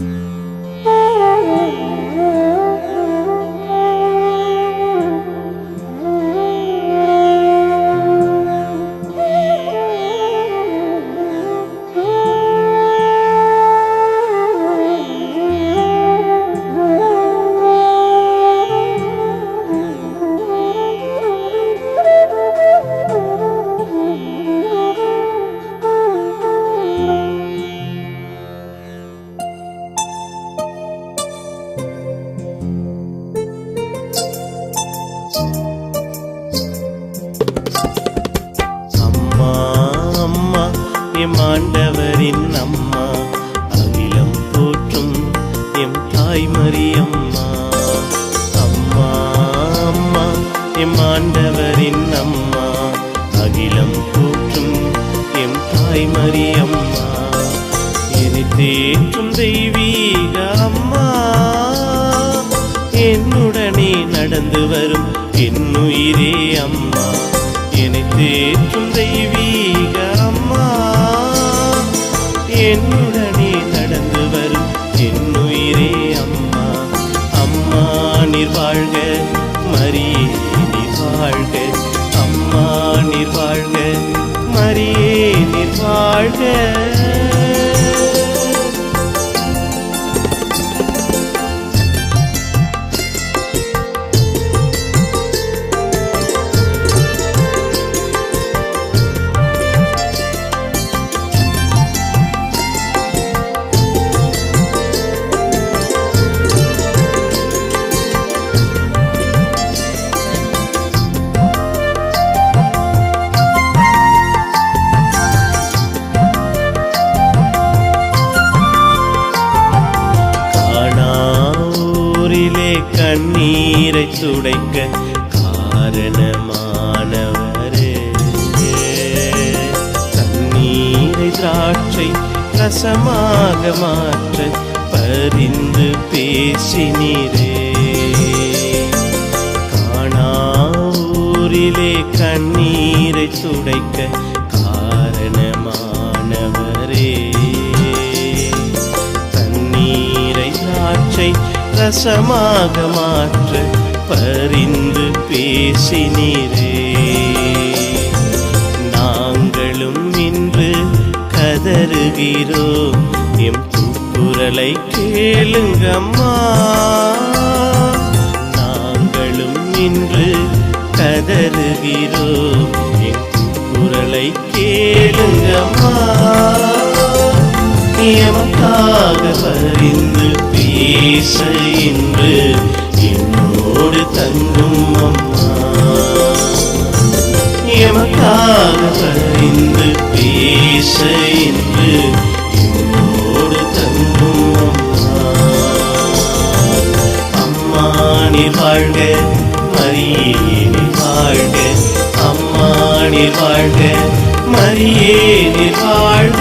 அம்மா தாய்மரி அம்மா என்னை தேற்றும் தெய்வீக அம்மா. என்னுடனே நடந்து வரும் என்னுயிரே அம்மா. என்னை தேற்றும் தெய்வீக அம்மா. என்னுடனே நடந்து வரும் என்னுயிரே அம்மா. அம்மா நீர் வாழ்க மரியே நீர் வாழ்க. அம்மா நீர் வாழ்க. மரியே நீர் வைக்க காரணமானவரே. தண்ணீரை திராட்சை ரசமாக மாற்ற பரிந்து பேசினீரே. காணாவூரிலே கண்ணீரை துடைக்க காரணமானவரே. தண்ணீரை திராட்சை ரசமாக மாற்ற பரிந்து பேசினீரே. நாங்களும் இன்று கதறுகிறோம் எம் கூக்குரலை கேளுங்கம்மா. நாங்களும் இன்று கதறுகிறோம் எம் கூக்குரலை கேளுங்கம்மா. எமக்காக பரிந்து பேச இன்று என்னோ உயிரோடு தங்கும் அம்மா. எமக்காக பரிந்து பேச என்று என்னோடு தங்கும் அம்மா. அம்மா நீ வாழ்க மரியே நீ வாழ்க. அம்மா நீ வாழ்க மரியே நீ வாழ்க.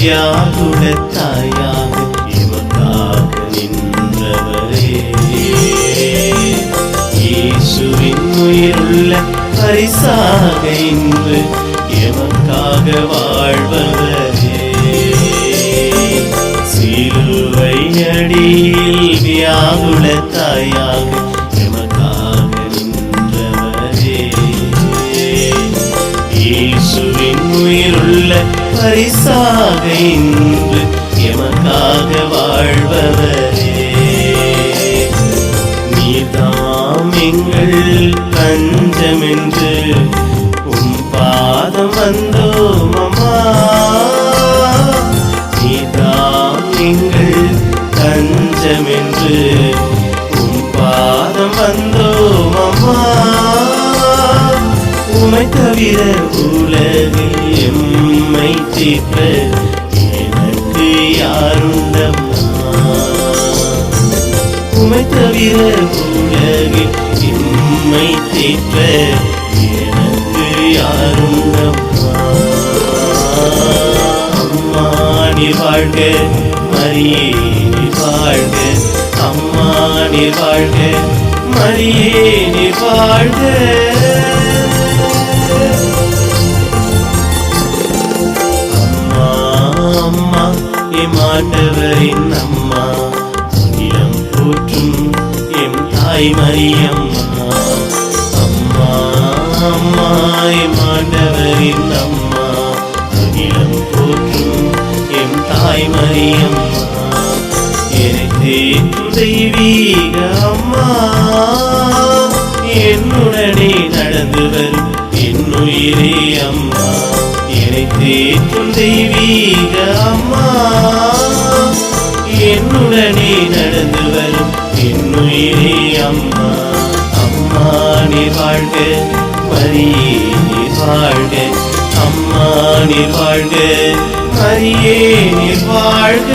வியாகுல தாயாக எமக்காக நின்றவரே இயேசுவின் உயிருள்ள பரிசாக இன்று எமக்காக வாழ்பவரே சிலுவை அடியில் வியாகுல தாயாக எமக்காக நின்றவரே இயேசுவின் உயிருள்ள பரிசாக இன்று எமக்காக வாழ்பவரே. நீதாம் எங்கள் பஞ்சமென்று உம் பாதம் வந்தோம் அம்மா. நீதாம் எங்கள் தஞ்சமென்று உம் பாதம் வந்தோம் அம்மா. உமை உமை தவிர உலகில் எம்மை தீர்ப்ப உமை உலகில் எம்மை தீர்ப்ப எனக்கு யாருண்டம்மா அம்மா வாழ்க மரியே வாழ்க வாழ்க மரியே நீ வாழ்க அம்மா எம் ஆண்டவரின் அம்மா அகிலம் போற்றும் எம் தாய் மரியம்மா. என்னை தேற்றும் தெய்வீக அம்மா என்னுடனே நடந்து வரும் என்னுயிரே அம்மா. என்னை தேற்றும் தெய்வீக அம்மா என்னுடனே நடந்து வரும் என்னுயிரே அம்மா. அம்மா நீ வாழ்க மரியே நீ வாழ்க அம்மா நீ வாழ்க மரியே நீ வாழ்க.